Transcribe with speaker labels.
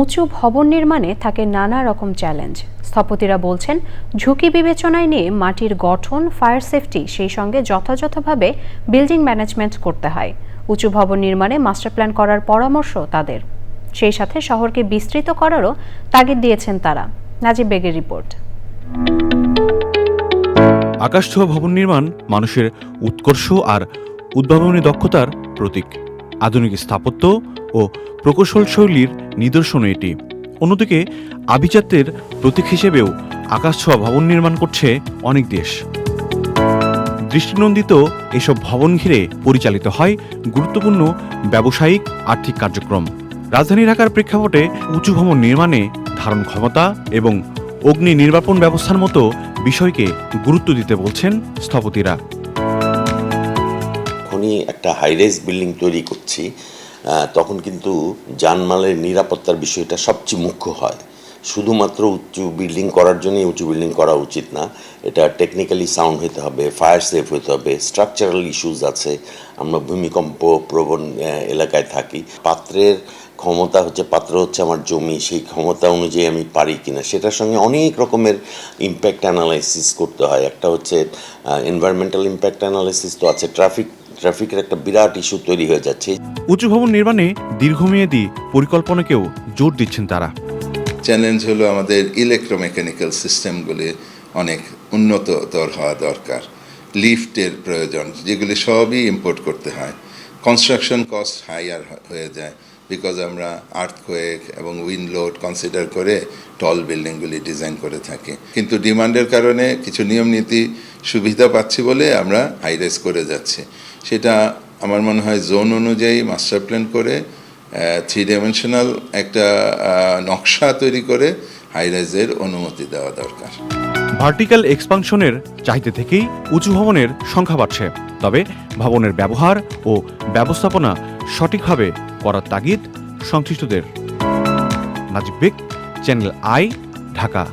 Speaker 1: উঁচু ভবন নির্মাণে থাকে নানা রকম চ্যালেঞ্জ স্থপতিরা বলছেন, ঝুঁকি বিবেচনায় নিয়ে মাটির গঠন ফায়ার সেফটি সেই সঙ্গে যথাযথভাবে বিল্ডিং ম্যানেজমেন্ট করতে হয়। উঁচু ভবন নির্মাণে মাস্টার প্ল্যান করার পরামর্শ তাদের। সেই সাথে শহরকে বিস্তৃত করারও তাগিদ দিয়েছেন তারা। নাজিব বেগের রিপোর্ট।
Speaker 2: আকাশছোঁয়া ভবন নির্মাণ মানুষের উৎকর্ষ আর উদ্ভাবনী দক্ষতার প্রতীক। আধুনিক স্থাপত্য ও প্রকৌশল শৈলীর নিদর্শন এটি। অন্যদিকে, আভিজাত্যের প্রতীক হিসেবেও আকাশছোঁয়া ভবন নির্মাণ করছে অনেক দেশ। দৃষ্টিনন্দিত এসব ভবন ঘিরে পরিচালিত হয় গুরুত্বপূর্ণ ব্যবসায়িক আর্থিক কার্যক্রম। রাজধানী ঢাকার প্রেক্ষাপটে উঁচু ভবন নির্মাণে ধারণ ক্ষমতা এবং অগ্নি নির্বাপন ব্যবস্থার মতো বিষয়কে গুরুত্ব দিতে বলছেন স্থপতিরা।
Speaker 3: যখনই একটা হাইরাইজ বিল্ডিং তৈরি করছি। তখন কিন্তু জানমালের নিরাপত্তার বিষয়টা সবচেয়ে মুখ্য হয়। শুধুমাত্র উঁচু বিল্ডিং করার জন্যই উঁচু বিল্ডিং করা উচিত না। এটা টেকনিক্যালি সাউন্ড হতে হবে ফায়ার সেফ হতে হবে স্ট্রাকচারাল ইস্যুজ আছে। আমরা ভূমিকম্প প্রবণ এলাকায় থাকি। পাত্রের ক্ষমতা হচ্ছে, পাত্র হচ্ছে আমার জমি, সেই ক্ষমতা অনুযায়ী আমি পারি কিনা, সেটার সঙ্গে অনেক রকমের ইম্প্যাক্ট অ্যানালাইসিস করতে হয়। একটা হচ্ছে এনভায়রনমেন্টাল ইম্প্যাক্ট অ্যানালাইসিস তো আছে ট্রাফিক ট্রাফিকের একটা বিরাট ইস্যু তৈরি হয়ে যাচ্ছে।
Speaker 2: উঁচু ভবন নির্মাণে দীর্ঘমেয়াদী পরিকল্পনাকেও জোর দিচ্ছেন তারা।
Speaker 4: চ্যালেঞ্জ হলো আমাদের ইলেকট্রোমেকানিক্যাল সিস্টেমগুলি অনেক উন্নততর হওয়া দরকার। লিফটের প্রয়োজন যেগুলি সবই ইম্পোর্ট করতে হয়। কনস্ট্রাকশন কস্ট হাইয়ার হয়ে যায়। বিকজ আমরা আর্থকোয়েক এবং উইন্ড লোড কনসিডার করে টল বিল্ডিংগুলি ডিজাইন করে থাকি। কিন্তু ডিমান্ডের কারণে কিছু নিয়ম নীতি সুবিধা পাচ্ছি বলে আমরা হাইরাইজ করে যাচ্ছি। সেটা আমার মনে হয় জোন অনুযায়ী মাস্টার প্ল্যান করে থ্রি ডাইমেনশনাল একটা নকশা তৈরি করে হাইরাইজের অনুমতি দেওয়া দরকার।
Speaker 2: ভার্টিক্যাল এক্সপানশনের চাহিদা থেকেই উঁচু ভবনের সংখ্যা বাড়ছে। তবে ভবনের ব্যবহার ও ব্যবস্থাপনা সঠিকভাবে করার তাগিদ সংশ্লিষ্টদের। Najib Beg channel I Dhaka.